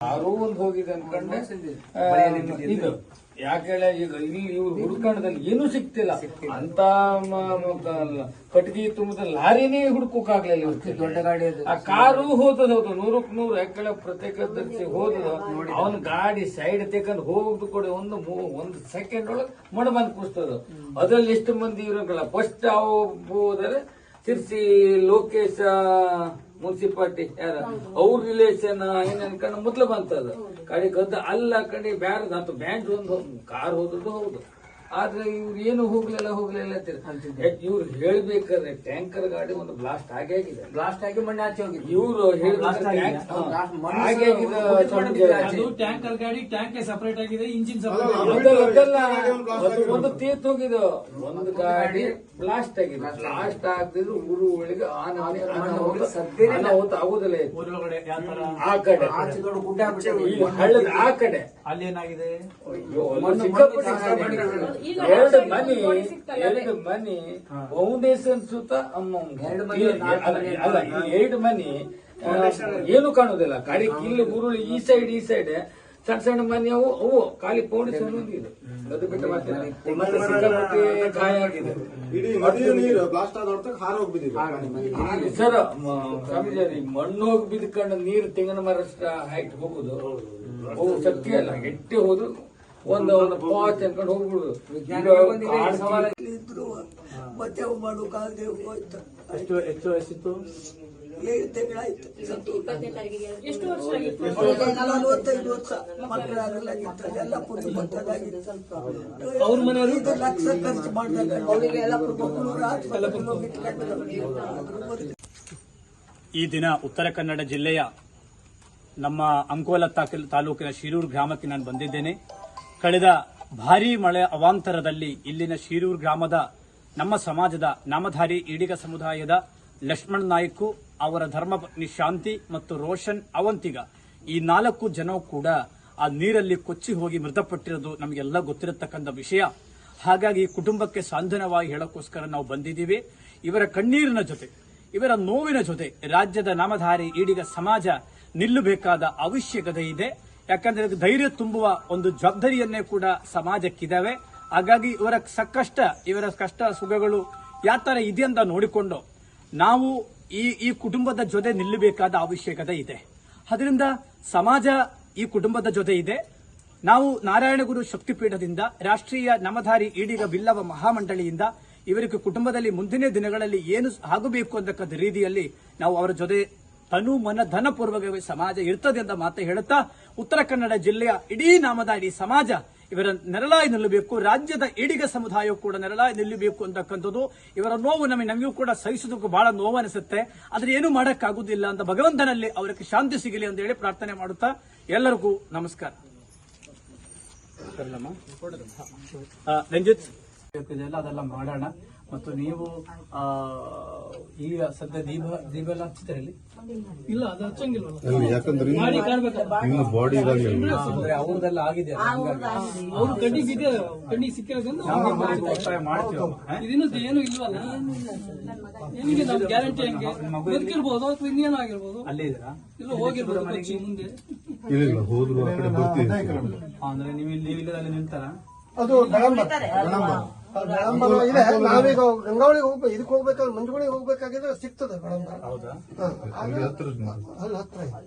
ಯಾರೋ ಒಂದು ಹೋಗಿದೆ ಅನ್ಕೊಂಡೆ. ಇದು. ಯಾಕೆ ಈಗ ಇಲ್ಲಿ ಇವ್ರು ಹುಡುಕಣದಲ್ಲಿ ಏನೂ ಸಿಕ್ತಿಲ್ಲ ಅಂತ ಕಟ್ಗಿ ತುಂಬಿದ ಲಾರಿನೇ ಹುಡುಕೋಕಾಗ್ಲಿಲ್ಲ ಇವ್ರಿಗೆ. ದೊಡ್ಡ ಗಾಡಿ ಆ ಕಾರು ಹೋದದ ಹೌದು ನೂರಕ್ ನೂರು ಯಾಕೆ ಪ್ರತ್ಯೇಕ ಧರಿಸಿ ಹೋದದ ಅವನ ಗಾಡಿ ಸೈಡ್ ತೆಕೊಂಡು ಹೋಗುದು ಕೂಡ ಒಂದು ಒಂದ್ ಸೆಕೆಂಡ್ ಒಳಗೆ ಮಣ ಬಂದು ಕೂಸ್ತದ. ಅದ್ರಲ್ಲಿ ಎಷ್ಟು ಮಂದಿ ಇರೋಂಗಿಲ್ಲ. ಫಸ್ಟ್ ಅವು ಹೋದರೆ ತಿರ್ಸಿ ಲೋಕೇಶ ಮುನ್ಸಿಪಾಲ್ಟಿ ಯಾರ? ಅವ್ರ ರಿಲೇಷನ್ ಏನ್ ಅನ್ಕೊಂಡು ಮೊದ್ಲು ಬಂತದ. ಕಡೆ ಗದ್ದ ಅಲ್ಲ ಕಡೆ ಬ್ಯಾರದ ಅಂತ ಬ್ಯಾಂಡ್ ಒಂದು ಕಾರ್ ಹೋದದ್ದು ಹೌದು. ಆದ್ರೆ ಇವ್ರು ಏನು ಹೋಗ್ಲಿಲ್ಲ ಹೋಗ್ಲಿಲ್ಲ ಇವ್ರು ಹೇಳ್ಬೇಕಾದ್ರೆ ಟ್ಯಾಂಕರ್ ಗಾಡಿ ಒಂದು ಬ್ಲಾಸ್ಟ್ ಆಗೇ ಆಗಿದೆ. ಬ್ಲಾಸ್ಟ್ ಆಗಿ ಮಣ್ಣೆ ಆಚೆ ಹೋಗಿದೆ. ಇವ್ರು ಟ್ಯಾಂಕರ್ ಗಾಡಿ ಟ್ಯಾಂಕ್ ಸಪರೇಟ್ ಆಗಿದೆ ಇಂಜಿನ್ ಸಪರೇಟ್ ಆಗಿದೆ. ಅದಲ್ಲ, ಅದಲ್ಲ. ಅದು ಒಂದು ತೀರ್ಥ ಹೋಗಿದ್ದು ಒಂದು ಗಾಡಿ ಬ್ಲಾಸ್ಟ್ ಆಗಿದೆ. ಬ್ಲಾಸ್ಟ್ ಆಗ್ತಿದ್ರು ಊರು ಒಳಗೆ ಆನೆ ಆಗುದಿಲ್ಲ. ಆ ಕಡೆ. ಹಳ್ಳದ ಆ ಕಡೆ. ಅಲ್ಲಿ ಏನಾಗಿದೆ ಎರಡು ಮನಿ ಎರಡು ಮನಿ ಫೌಂಡೇಶನ್ ಸುತ್ತ ಅಮ್ಮ ಎರಡು ಮನೆ, ಅಲ್ಲ, ಈ ಎರಡು ಮನಿ ಏನು ಕಾಣುದಿಲ್ಲ ಗಾಡಿ ಕಿಲ್ಲು ಗುರುಳಿ ಈ ಸೈಡ್ ಈ ಸೈಡ್ ಸಣ್ಣ ಸಣ್ಣ ಮನೆ ಅವು ಅವು. ಖಾಲಿ ಫೌಂಡೇಶನ್ ಇದೆ ಅದು ಬಿಟ್ಟು ಮತ್ತೆ ಮತ್ತೆ ಸಿಕ್ಕಾಪಟ್ಟೆ ಗಾಯ ಆಗಿದೆ. ಇಡೀ ನದಿಯ ನೀರು ಬ್ಲಾಸ್ಟ್ ಆದ ಹೊರತಾಗ ಹಾರ ಹೋಗ್ಬಿದ್ದಿದೆ ಸರ್ ಸ್ವಾಮೀಜಿ ಮಣ್ಣು ಹೋಗಿ ಬಿದ್ಕೊಂಡು ನೀರು ತೆಂಗಿನ ಮರ ಹೈಟ್ ಹೋಗುದು? ಅವು ಶಕ್ತಿ ಅಲ್ಲ. ಎಟ್ಟೆ ಹೋದ್ರು ಒಂದು ಒಂದು ಪಾಚ್ ಅನ್ಕೊಂಡು ಹೋಗ್ಬಿಡುದು ಬಂದಿದೆ, ಸವಾಲು ಇದ್ರು ಮತ್ತೆ ಮಾಡೋ ಹೋಯ್ತು. ಎಷ್ಟು ಎಷ್ಟು ವಯಸ್ಸಿತ್ತು? ಏಳು ತಿಂಗಳಾಯ್ತು. ಎಷ್ಟು ವರ್ಷ ಆಗಿತ್ತು? ನಲವತ್ತೈದು ವರ್ಷ. ಮಕ್ಕಳಾಗಲಾಗಿತ್ತು. ಎಲ್ಲ ಪುಟ್ಟು ಗೊತ್ತಾಗಿತ್ತು ಅವ್ರ ಮನೆಯವರು? ಐದು ಲಕ್ಷ ಖರ್ಚು ಮಾಡಿದಾಗ ಅವರಿಗೆ ಎಲ್ಲ ಮಕ್ಕಳು ಆಸ್ಪತ್ರೆಗೆ ಈ ದಿನ ಉತ್ತರ ಕನ್ನಡ ಜಿಲ್ಲೆಯ ನಮ್ಮ ಅಂಕೋಲ ತಾಲೂಕಿನ ಶಿರೂರು ಗ್ರಾಮಕ್ಕೆ ನಾನು ಬಂದಿದ್ದೇನೆ. ಕಳೆದ ಭಾರೀ ಮಳೆ ಅವಾಂತರದಲ್ಲಿ ಇಲ್ಲಿನ ಶಿರೂರ್ ಗ್ರಾಮದ ನಮ್ಮ ಸಮಾಜದ ನಾಮಧಾರಿ ಈಡಿಗ ಸಮುದಾಯದ ಲಕ್ಷ್ಮಣ್ ನಾಯ್ಕು, ಅವರ ಧರ್ಮಪತ್ನಿ ಶಾಂತಿ ಮತ್ತು ರೋಷನ್ ಅವಂತಿಗ ಈ ನಾಲ್ಕು ಜನ ಕೂಡ ಆ ನೀರಲ್ಲಿ ಕೊಚ್ಚಿ ಹೋಗಿ ಮೃತಪಟ್ಟಿರೋದು ನಮಗೆಲ್ಲ ಗೊತ್ತಿರತಕ್ಕಂಥ ವಿಷಯ. ಹಾಗಾಗಿ ಕುಟುಂಬಕ್ಕೆ ಸಾಂತ್ವನವಾಗಿ ಹೇಳೋಕ್ಕೋಸ್ಕರ ನಾವು ಬಂದಿದ್ದೀವಿ. ಇವರ ಕಣ್ಣೀರಿನ ಜೊತೆ, ಇವರ ನೋವಿನ ಜೊತೆ ರಾಜ್ಯದ ನಾಮಧಾರಿ ಈಡಿಗ ಸಮಾಜ ನಿಲ್ಲಬೇಕಾದ ಅವಶ್ಯಕತೆ ಇದೆ. ಯಾಕಂದ್ರೆ ಇದಕ್ಕೆ ಧೈರ್ಯ ತುಂಬುವ ಒಂದು ಜವಾಬ್ದಾರಿಯನ್ನೇ ಕೂಡ ಸಮಾಜಕ್ಕಿದ್ದಾವೆ ಹಾಗಾಗಿ ಇವರ ಸಕ್ಕಷ್ಟ ಇವರ ಕಷ್ಟ ಸುಖಗಳು ಯಾವ ತರ ಇದೆ ಅಂತ ನೋಡಿಕೊಂಡು ನಾವು ಈ ಈ ಕುಟುಂಬದ ಜೊತೆ ನಿಲ್ಲಬೇಕಾದ ಅವಶ್ಯಕತೆ ಇದೆ. ಅದರಿಂದ ಸಮಾಜ ಈ ಕುಟುಂಬದ ಜೊತೆ ಇದೆ. ನಾವು ನಾರಾಯಣಗುರು ಶಕ್ತಿಪೀಠದಿಂದ ರಾಷ್ಟ್ರೀಯ ನಮಧಾರಿ ಈಡಿಗ ಬಿಲ್ಲವ ಮಹಾಮಂಡಳಿಯಿಂದ ಇವರಿಗೆ ಕುಟುಂಬದಲ್ಲಿ ಮುಂದಿನ ದಿನಗಳಲ್ಲಿ ಏನು ಆಗಬೇಕು ಅಂತಕ್ಕಂಥ ರೀತಿಯಲ್ಲಿ ನಾವು ಅವರ ಜೊತೆ ತನು ಮನ ಧನಪೂರ್ವಕವೇ ಸಮಾಜ ಇರ್ತದೆ ಅಂತ ಮಾತು ಹೇಳುತ್ತಾ ಉತ್ತರ ಕನ್ನಡ ಜಿಲ್ಲೆಯ ಇಡೀ ನಾಮಧಾರಿ ಸಮಾಜ ಇವರ ನೆರಳಾಗಿ ನಿಲ್ಲಬೇಕು ರಾಜ್ಯದ ಈಡಿಗ ಸಮುದಾಯ ಕೂಡ ನೆರಳಾಗಿ ನಿಲ್ಲಬೇಕು ಅಂತಕ್ಕಂಥದ್ದು ಇವರ ನೋವು ನಮಗೆ ನಮಗೂ ಕೂಡ ಸಹಿಸೋದಕ್ಕೂ ಬಹಳ ನೋವು ಅನಿಸುತ್ತೆ ಆದ್ರೆ ಏನು ಮಾಡೋಕ್ಕಾಗುವುದಿಲ್ಲ ಅಂತ ಭಗವಂತನಲ್ಲಿ ಅವರಿಗೆ ಶಾಂತಿ ಸಿಗಲಿ ಅಂತ ಹೇಳಿ ಪ್ರಾರ್ಥನೆ ಮಾಡುತ್ತಾ ಎಲ್ಲರಿಗೂ ನಮಸ್ಕಾರ. ರಂಜಿತ್. ಅದೆಲ್ಲ ಮಾಡೋಣ. ಮತ್ತು ನೀವು ಆ, ಈಗ ಸದ್ಯ ದೀಪ ದೀಪ ಎಲ್ಲ ಹಚ್ಚಿದ್ರೆ ಇಲ್ಲಿ? ಇಲ್ಲ ಅದು ಹಚ್ಚಂಗಿಲ್ಲ. ಅಲ್ಲಿ ಯಾಕಂದ್ರೆ ಮಾಡಿ ಕಾಣ್ಬೇಕಲ್ಲ ಇನ್ನು ಬಾಡಿ ಇದಾಗಲಿಲ್ಲ ಅಂದ್ರೆ ಅವ್ರದೆಲ್ಲ ಆಗಿದೆ ಅವ್ರು ಕಣ್ಣಿಗೆ ಬಿದ್ದ ಕಣ್ಣಿಗೆ ಸಿಕ್ಕಿರೋದ್ರಿಂದ ಮಾಡ್ತೀವಿ ಏನು ಇಲ್ವಲ್ಲ? ನಿಮಗೆ ನಮ್ ಗ್ಯಾರಂಟಿ ಹೆಂಗೆ? ಬದುಕಿರ್ಬೋದು ಅಥವಾ ಇನ್ನೇನು ಆಗಿರ್ಬೋದು? ಅಲ್ಲೇ ಇದ್ದೀರಾ? ಇಲ್ಲ ಹೋಗಿರ್ಬೋದು ಕೊಚ್ಚಿ ಮುಂದೆ ಇಲ್ಲ ಇಲ್ಲ ಹೋದ್ರು ಆ ಕಡೆ ಬರ್ತೀವಿ. ಅಂದ್ರೆ ನೀವು ಇಲ್ಲಿ ನೀವು ಇಲ್ಲದಲ್ಲಿ ನಿಲ್ತಾರ ಅದು ಬೆಳಂಬರ ಇದೆ ನಾವೀಗ ಗಂಗಾವಳಿಗೆ ಹೋಗ್ಬೇಕು ಇದಕ್ಕೆ ಹೋಗ್ಬೇಕಾದ್ರೆ ಮಂಜುಗಳಿಗೆ ಹೋಗ್ಬೇಕಾಗಿದ್ರೆ ಸಿಗ್ತದೆ ಬೆಳಂಬರ ಹೌದಾ ಅಲ್ಲಿ ಹತ್ರ ಅಲ್ಲಿ ಹತ್ರ ಇದೆ.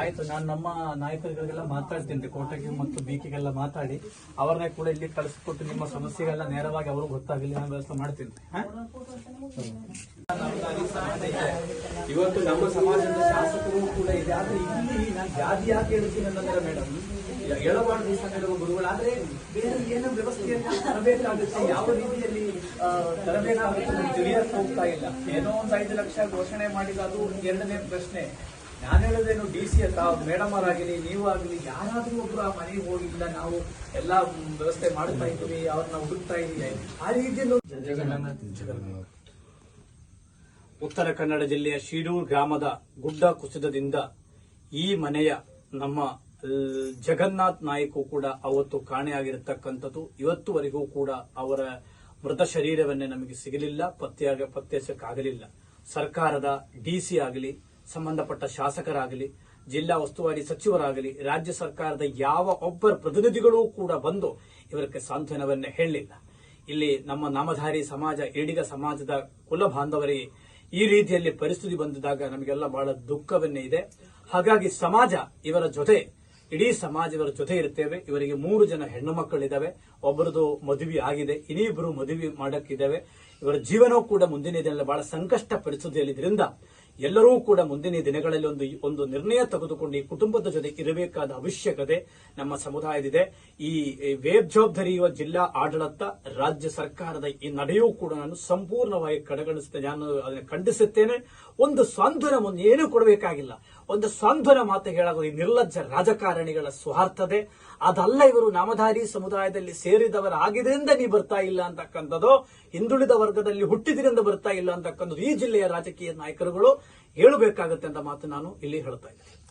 ಆಯ್ತು, ನಾನು ನಮ್ಮ ನಾಯಕರುಗಳಿಗೆಲ್ಲ ಮಾತಾಡ್ತೀನಿ, ಕೋಟೆಗೆ ಮತ್ತು ಬೀಕಿಗೆಲ್ಲ ಮಾತಾಡಿ. ಅವ್ರನ್ನ ಕೂಡ ಇಲ್ಲಿ ಕಳಿಸ್ಕೊಟ್ಟು ನಿಮ್ಮ ಸಮಸ್ಯೆಗೆಲ್ಲ ನೇರವಾಗಿ ಅವ್ರಿಗೆ ಗೊತ್ತಾಗಲಿ, ನಾನು ವ್ಯವಸ್ಥೆ ಮಾಡ್ತೀನಿ? ಇವತ್ತು ನಮ್ಮ ಸಮಾಜದ ಶಾಸಕರು ಕೂಡ ಇದೆ. ಆದ್ರೆ ಇಲ್ಲಿ ನಾನು ಜಾತಿ ಯಾಕೆ ಹೇಳ್ತೀನಿ ಅಂತಂದ್ರೆ ಮೇಡಮ್ ಎಳವಾಡು ದಿವಸ ಗುರುಗಳು, ಆದ್ರೆ ಬೇರೆ ಏನು ವ್ಯವಸ್ಥೆಯನ್ನು ತರಬೇಕಾಗುತ್ತೆ. ಯಾವ ರೀತಿಯಲ್ಲಿ ತರಬೇಕಾಗುತ್ತೆ ತಿಳಿಯಕ್ಕೆ ಹೋಗ್ತಾ ಇಲ್ಲ. ಏನೋ ಒಂದು ಐದು ಲಕ್ಷ ಘೋಷಣೆ ಮಾಡಿದ ಅದು ಎರಡನೇ ಪ್ರಶ್ನೆ. ನಾನು ಹೇಳೋದೇನು ಡಿ ಸಿ ಅಂತ ಮೇಡಮ್ ಅವರಾಗಲಿ ನೀವು ಆಗಲಿ ಯಾರಾದರೂ ಒಬ್ಬರು ಆ ಮನೆಗೆ ಹೋಗಿಲ್ಲ ನಾವು ಎಲ್ಲ ವ್ಯವಸ್ಥೆ ಮಾಡ್ತಾ ಇದ್ದೀವಿ ಅವ್ರನ್ನ ಹುಡುಕ್ತಾ ಇದ್ದೀವಿ. ಆ ರೀತಿಯಲ್ಲಿ ಉತ್ತರ ಕನ್ನಡ ಜಿಲ್ಲೆಯ ಶಿರೂರು ಗ್ರಾಮದ ಗುಡ್ಡ ಕುಸಿತದಿಂದ ಈ ಮನೆಯ ನಮ್ಮ ಜಗನ್ನಾಥ್ ನಾಯ್ಕು ಕೂಡ ಅವತ್ತು ಕಾಣೆಯಾಗಿರತಕ್ಕಂಥದ್ದು. ಇವತ್ತುವರೆಗೂ ಕೂಡ ಅವರ ಮೃತ ಶರೀರವನ್ನೇ ನಮಗೆ ಸಿಗಲಿಲ್ಲ ಪತ್ತೆಯಾಗ ಪತ್ತೆಸಕ್ಕಾಗಲಿಲ್ಲ. ಸರ್ಕಾರದ ಡಿಸಿ ಆಗಲಿ ಸಂಬಂಧಪಟ್ಟ ಶಾಸಕರಾಗಲಿ, ಜಿಲ್ಲಾ ಉಸ್ತುವಾರಿ ಸಚಿವರಾಗಲಿ, ರಾಜ್ಯ ಸರ್ಕಾರದ ಯಾವ ಒಬ್ಬರ ಪ್ರತಿನಿಧಿಗಳೂ ಕೂಡ ಬಂದು ಇವರಕ್ಕೆ ಸಾಂತ್ವನವನ್ನ ಹೇಳಲಿಲ್ಲ. ಇಲ್ಲಿ ನಮ್ಮ ನಾಮಧಾರಿ ಸಮಾಜ ಏಡಿಗ ಸಮಾಜದ ಕುಲ ಬಾಂಧವರಿಗೆ ಈ ರೀತಿಯಲ್ಲಿ ಪರಿಸ್ಥಿತಿ ಬಂದಿದಾಗ ನಮಗೆಲ್ಲ ಬಹಳ ದುಃಖವನ್ನೇ ಇದೆ. ಹಾಗಾಗಿ ಸಮಾಜ ಇವರ ಜೊತೆ, ಇಡೀ ಸಮಾಜ ಇವರ ಜೊತೆ ಇರ್ತೇವೆ. ಇವರಿಗೆ ಮೂರು ಜನ ಹೆಣ್ಣು ಮಕ್ಕಳಿದ್ದಾವೆ ಒಬ್ಬರದು ಮದುವೆ ಆಗಿದೆ ಇನ್ನಿಬ್ಬರು ಮದುವೆ ಮಾಡಕ್ಕಿದ್ದಾವೆ. ಇವರ ಜೀವನವೂ ಕೂಡ ಮುಂದಿನ ದಿನಗಳಲ್ಲಿ ಬಹಳ ಸಂಕಷ್ಟ ಪರಿಸ್ಥಿತಿಯಲ್ಲಿದ್ದರಿಂದ ಎಲ್ಲರೂ ಕೂಡ ಮುಂದಿನ ದಿನಗಳಲ್ಲಿ ಒಂದು ಒಂದು ನಿರ್ಣಯ ತೆಗೆದುಕೊಂಡು ಈ ಕುಟುಂಬದ ಜೊತೆ ಇರಬೇಕಾದ ಅವಶ್ಯಕತೆ ನಮ್ಮ ಸಮುದಾಯದಿದೆ. ಈ ವೇಬ್ ಜವಾಬ್ದಾರಿಯುವ ಜಿಲ್ಲಾ ಆಡಳಿತ ರಾಜ್ಯ ಸರ್ಕಾರದ ಈ ನಡೆಯೂ ಕೂಡ ನಾನು ಸಂಪೂರ್ಣವಾಗಿ ಕಡೆಗಣಿಸುತ್ತೇನೆ. ನಾನು ಅದನ್ನು ಖಂಡಿಸುತ್ತೇನೆ. ಒಂದು ಸ್ವಾಂಧ್ವನವನ್ನು ಏನೂ ಕೊಡಬೇಕಾಗಿಲ್ಲ. ಒಂದು ಸ್ವಾಂಧ್ವನ ಮಾತು ಹೇಳಬಹುದು ಈ ನಿರ್ಲಜ್ಜ ರಾಜಕಾರಣಿಗಳ ಸ್ವಾರ್ಥದೆ ಅದಲ್ಲ ಇವರು ನಾಮಧಾರಿ ಸಮುದಾಯದಲ್ಲಿ ಸೇರಿದವರಾಗಿದ್ರಿಂದ ನೀ ಬರ್ತಾ ಇಲ್ಲ ಅಂತಕ್ಕಂಥದ್ದು. ಹಿಂದುಳಿದ ವರ್ಗದಲ್ಲಿ ಹುಟ್ಟಿದ್ರಿಂದ ಬರ್ತಾ ಇಲ್ಲ ಅಂತಕ್ಕಂಥದ್ದು ಈ ಜಿಲ್ಲೆಯ ರಾಜಕೀಯ ನಾಯಕರುಗಳು ಹೇಳಬೇಕಾಗುತ್ತೆ ಅಂತ ಮಾತು ನಾನು ಇಲ್ಲಿ ಹೇಳ್ತಾ ಇದ್ದೀನಿ.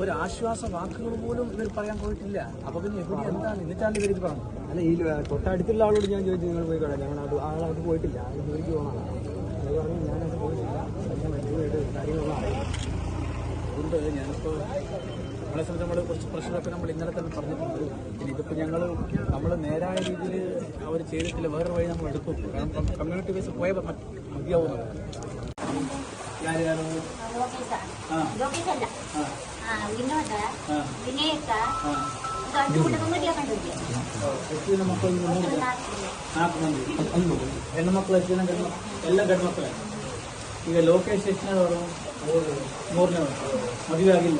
ഒരു ആശ്വാസ വാക്കുകൾ പോലും ഇവർ പറയാൻ പോയിട്ടില്ല. അപ്പൊ പിന്നെ എവിടെ എന്താണ്? എന്നിട്ടാണ് ഇവർ ഇത് പറഞ്ഞത് അല്ല ഈ തൊട്ടടുത്തുള്ള ആളോട് ഞാൻ ചോദിച്ചു നിങ്ങൾ പോയിക്കോട്ടെ ഞങ്ങൾ അത് ആളത് പോയിട്ടില്ല. അത് ജോലിക്ക് പോകണം അത് പറഞ്ഞു ഞാനത് പോയിട്ടില്ല. കാര്യങ്ങളൊന്നും അറിയില്ല. അതുകൊണ്ട് ഞാനിപ്പോ നമ്മളെ സംബന്ധിച്ച് നമ്മൾ കുറച്ച് പ്രശ്നമൊക്കെ നമ്മൾ ഇന്നലെ തന്നെ പറഞ്ഞിട്ടുണ്ട് പിന്നെ ഇതിപ്പോ ഞങ്ങൾ നമ്മൾ നേരായ രീതിയിൽ അവർ ചെയ്തിട്ടില്ല വേറൊരു വഴി നമ്മൾ എടുക്കും കാരണം കമ്മ്യൂണിറ്റി ബേസ് പോയ മതിയാവുന്നത് ಲೋಕೇಶಲ್ಲ ವಿನೋದ ವಿನಾಯಕ ದೊಡ್ಡ ಕುಟುಂಬ ಮದುವೆ ಕಂಡಿದ್ದೆ ಹೆಚ್ಚಿನ ಮಕ್ಕಳು ಮೂರು ಜನ ನಾಲ್ಕು ಮಂದಿ ಒಂದು ಹೆಣ್ಣು ಮಕ್ಕಳು ಎಷ್ಟು ಜನ ಗಂಡು ಎಲ್ಲ ಗಂಡು ಮಕ್ಕಳೇ ಈಗ ಲೋಕೇಶ್ ಎಷ್ಟನೇದವರು ಮೂರನೇ ಮದುವೆ ಆಗಿಲ್ಲ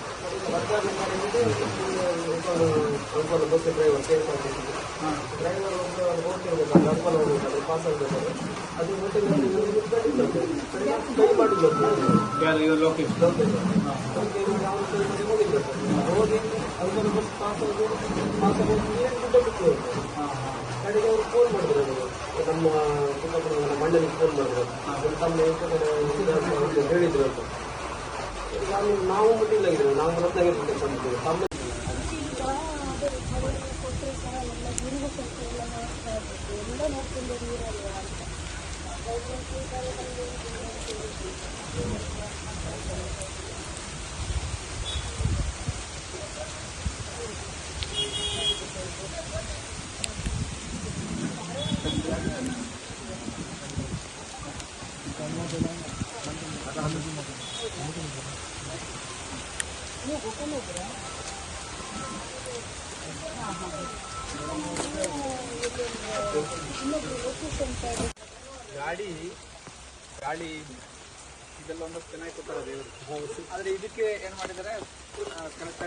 ಒಬ್ಬರು bus driver K S R T C driver ಒಬ್ಬರು ಹೋಗ್ತಿರ್ಬೇಕು ಅರ್ಬಲ್ ಹೋಗ್ಬೇಕು ಪಾಸ್ ಆಗಬೇಕಾದ್ರೆ ಅದು ಮತ್ತೆ ಕೈ ಮಾಡಿದ್ರು ಇವರು ಲೋಕೇಶ್ ಹೋಗಿ ಅದನ್ನು ಬಸ್ ಪಾಸ್ ಆಗಿ ಪಾಸ್ ಆಗಿ ದುಡ್ಡು ಬಿಟ್ಟು ಕಡೆಗೆ ಅವರು ಫೋನ್ ಮಾಡಿದ್ರು. ನಮ್ಮ ನಮ್ಮ ಮಣ್ಣನಿಗೆ ಫೋನ್ ಮಾಡಿದ್ರು ನಮ್ಮ ತಮ್ಮ ಹೇಳಿದ್ರು ಅಂತ ನಾನು ನಾವು ಮುಟ್ಟಿಲ್ಲ ಇದ್ರು ನಾವು ರತ್ನಗಿರಿ ಬಂದಿದ್ದೇವೆ ತಮ್ಮ ಗಾಡಿ ಗಾಳಿ ಇದೆಲ್ಲ ಒಂದಷ್ಟು ಚೆನ್ನಾಗಿ ಕೊಡ್ತಾರೆ ದೇವರು. ಆದ್ರೆ ಇದಕ್ಕೆ ಏನ್ ಮಾಡಿದ್ದಾರೆ? ಕನೆಕ್ಟ್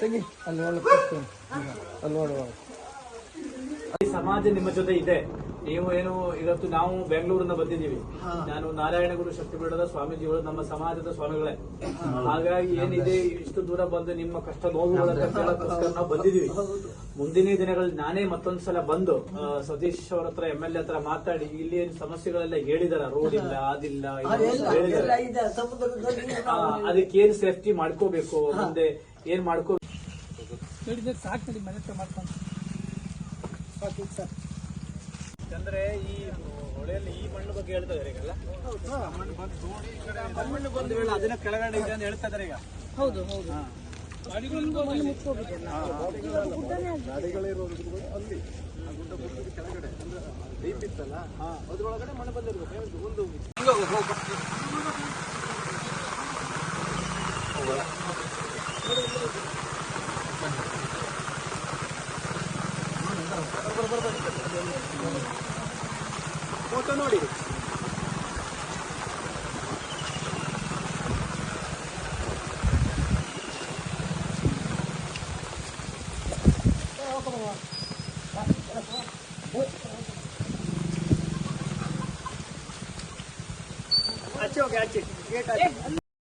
ಆಯ್ತು ನೋಡುವ ಸಮಾಜ ನಿಮ್ಮ ಜೊತೆ ಇದೆ. ನೀವು ಏನು ಇವತ್ತು ನಾವು ಬೆಂಗಳೂರಿನ ಬಂದಿದ್ದೀವಿ. ನಾನು ನಾರಾಯಣ ಗುರು ಶಕ್ತಿಪೀಠದ ಸ್ವಾಮೀಜಿಗಳು ನಮ್ಮ ಸಮಾಜದ ಸ್ವಾಮಿಗಳೇ. ಹಾಗಾಗಿ ಏನಿದೆ ಇಷ್ಟು ದೂರ ಬಂದು ನಿಮ್ಮ ಕಷ್ಟ ನೋವುಗಳ ನಾವು ಬಂದಿದ್ದೀವಿ. ಮುಂದಿನ ದಿನಗಳಲ್ಲಿ ನಾನೇ ಮತ್ತೊಂದ್ಸಲ ಬಂದು ಆ, ಸತೀಶ್ ಅವ್ರ ಹತ್ರ ಎಂ ಎಲ್ ಎ ಹತ್ರ ಮಾತಾಡಿ ಇಲ್ಲಿ ಏನು ಸಮಸ್ಯೆಗಳೆಲ್ಲ ಹೇಳಿದಾರ? ರೋಡ್ ಇಲ್ಲ ಅದಿಲ್ಲ ಏನ್ ಸೇಫ್ಟಿ ಮಾಡ್ಕೋಬೇಕು? ಮುಂದೆ ಏನ್ ಸಮುದ್ರದಲ್ಲಿ ಆ, ಸಾಕು ಏನ್ ಮನೆ ಹತ್ರ ಮಾಡ್ಕೊಂಡು. ಸಾಕು ಸರ್. ಯಾಕಂದ್ರೆ ಈ ಹೊಳೆಯಲ್ಲಿ ಈ ಮಣ್ಣು ಬಗ್ಗೆ ಹೇಳ್ತಾ ಇದಾರೆ ಈಗಲ್ಲ ಮಣ್ಣು ಬಂದು ನೋಡಿ ಈ ಕಡೆ ಮಣ್ಣು ಬಂದ ವೇಳೆ ಅದನ್ನ ಕೆಳಗಡೆ ಇದೆ ಅಂತ ಹೇಳ್ತಾ ಇದಾರೆ ಈಗ. ಹೌದು ಹೌದು. ಅದ್ರೊಳಗಡೆ ಮಣ್ಣು ಬಂದಿರ್ಬೇಕು. ಒಂದು ಫೋಟೋ ನೋಡಿ ಆಚೆ ಹೋಗಿ ಆಚೆ ಗೇಟ್ ಆಚೆ